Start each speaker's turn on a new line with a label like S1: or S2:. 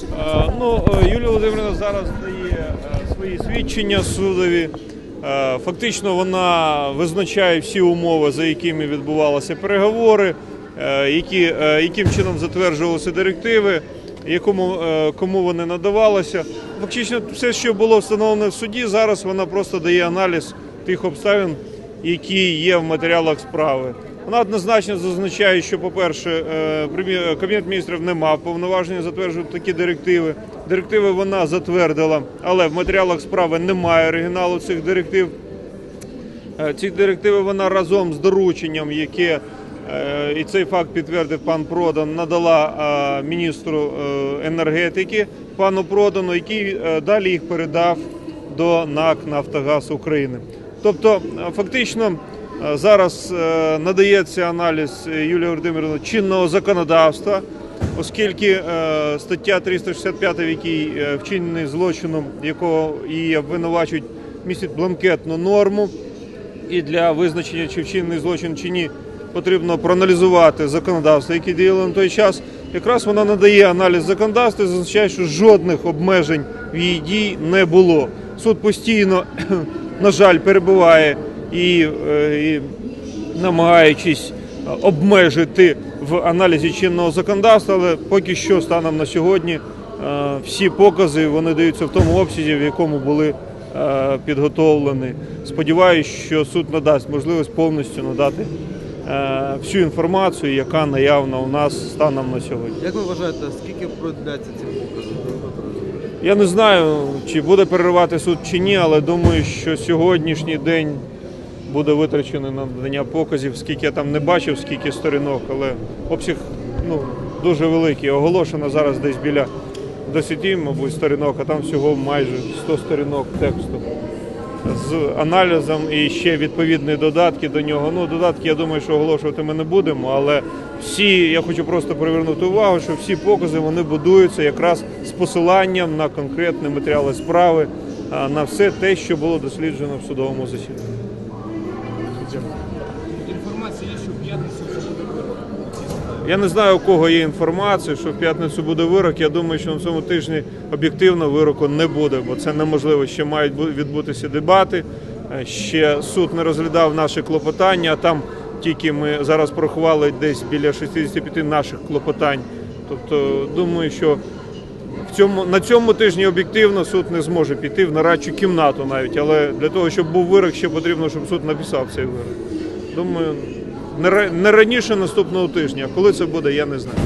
S1: Е, Ну, е, Юлія Володимирівна зараз дає е, свої свідчення судові. Фактично вона визначає всі умови, за якими відбувалися переговори, які, яким чином затверджувалися директиви, якому кому вони надавалися. Фактично, все, що було встановлено в суді, зараз вона просто дає аналіз тих обставин, які є в матеріалах справи. Вона однозначно зазначає, що, по-перше, е, Кабінет міністрів не мав повноваження затверджувати такі директиви. Директиви вона затвердила, але в матеріалах справи немає оригіналу цих директив. Е, Ці директиви вона разом з дорученням, яке е, і цей факт підтвердив пан Продан, надала міністру енергетики пану Продану, який далі їх передав до НАК Нафтогаз України. Тобто, фактично, зараз е, надається аналіз е, Юлії Володимирівни чинного законодавства, оскільки е, стаття 365, в якій е, вчинений злочином, якого її обвинувачують, містить бланкетну норму і для визначення, чи вчинений злочин чи ні, потрібно проаналізувати законодавство, яке діяло на той час. Якраз вона надає аналіз законодавства і зазначає, що жодних обмежень в її дій не було. Суд постійно, на жаль, перебуває і, е, і намагаючись е, обмежити в аналізі чинного законодавства, але поки що станом на сьогодні е, всі покази вони даються в тому обсязі, в якому були підготовлені. Сподіваюсь, що суд надасть можливість повністю надати всю інформацію, яка наявна у нас станом на сьогодні.
S2: Як ви вважаєте, скільки продляться ці покази?
S1: Я не знаю, чи буде переривати суд чи ні, але думаю, що сьогоднішній день буде витрачений на надання показів, скільки я там не бачив, скільки сторінок, але обсяг ну, дуже великий. Оголошено зараз десь біля 10, мабуть, сторінок, а там всього майже 100 сторінок тексту. З аналізом і ще відповідні додатки до нього. Ну, додатки, я думаю, що оголошувати ми не будемо, але всі, я хочу просто привернути увагу, що всі покази вони будуються якраз з посиланням на конкретні матеріали справи, на все те, що було досліджено в судовому засіданні.
S3: Інформація є, що в п'ятницю вже буде вирок.
S1: Я не знаю, у кого є інформація, що в п'ятницю буде вирок. Я думаю, що на цьому тижні об'єктивно вироку не буде, бо це неможливо. Ще мають бу- відбутися дебати. Е, Ще суд не розглядав наші клопотання. а Там тільки ми зараз порахували десь біля 65 наших клопотань. Тобто, думаю, що в цьому на цьому тижні об'єктивно суд не зможе піти в нарадчу кімнату навіть. Але для того, щоб був вирок, ще потрібно, щоб суд написав цей вирок. Думаю, не ра- не раніше наступного тижня. А коли це буде, я не знаю.